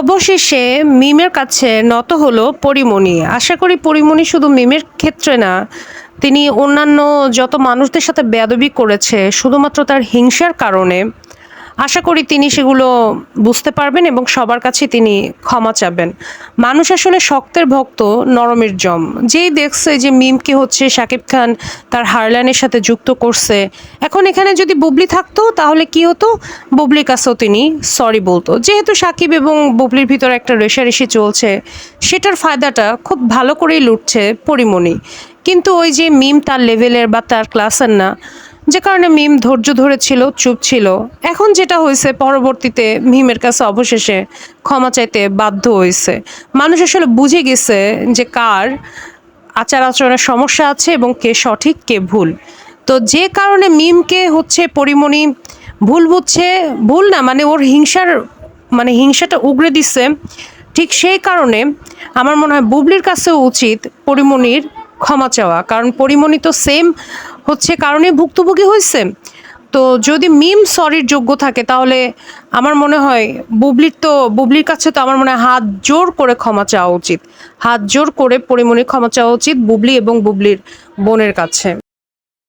অবশেষে মিমের কাছে নত হলো পরিমণি। আশা করি পরিমণি শুধু মিমের ক্ষেত্রে না, তিনি অন্যান্য যত মানুষদের সাথে বেদবি করেছে, শুধুমাত্র তার হিংসার কারণে আশা করি তিনি সেগুলো বুঝতে পারবেন এবং সবার কাছে তিনি ক্ষমা চাবেন। মানুষ আসলে শক্তের ভক্ত, নরমের জম। যেই দেখছে যে মিমকে হচ্ছে শাকিব খান তার হারলানের সাথে যুক্ত করছে। এখন এখানে যদি বুবলি থাকতো তাহলে কি হতো? বুবলির কাছেও তিনি সরি বলতো। যেহেতু সাকিব এবং বুবলির ভিতরে একটা রেশারেশি চলছে, সেটার ফায়দাটা খুব ভালো করেই লুটছে পরিমণি। কিন্তু ওই যে মিম তার লেভেলের বা তার ক্লাসের না যে কারণে মিম ধৈর্য ধরেছিল, চুপ ছিল। এখন যেটা হয়েছে, পরবর্তীতে মিমের কাছে অবশেষে ক্ষমা চাইতে বাধ্য হয়েছে। মানুষ আসলে বুঝে গেছে যে কার আচার আচরণের সমস্যা আছে এবং কে সঠিক, কে ভুল। তো যে কারণে মিমকে হচ্ছে পরিমণি ভুল বুঝছে, ভুল না মানে ওর হিংসার মানে হিংসাটা উগড়ে দিচ্ছে, ঠিক সেই কারণে আমার মনে হয় বুবলির কাছেও উচিত পরিমণির ক্ষমা চাওয়া, কারণ পরিমণি তো সেম হচ্ছে কারণে ভুক্তভোগী হয়েছে। তো যদি মিম সরির যোগ্য থাকে, তাহলে আমার মনে হয় বুবলির তো, বুবলির কাছে তো আমার মনে হয় হাত জোর করে ক্ষমা চাওয়া উচিত। হাত জোর করে পরিমণি ক্ষমা চাওয়া উচিত বুবলি এবং বুবলির বোনের কাছে।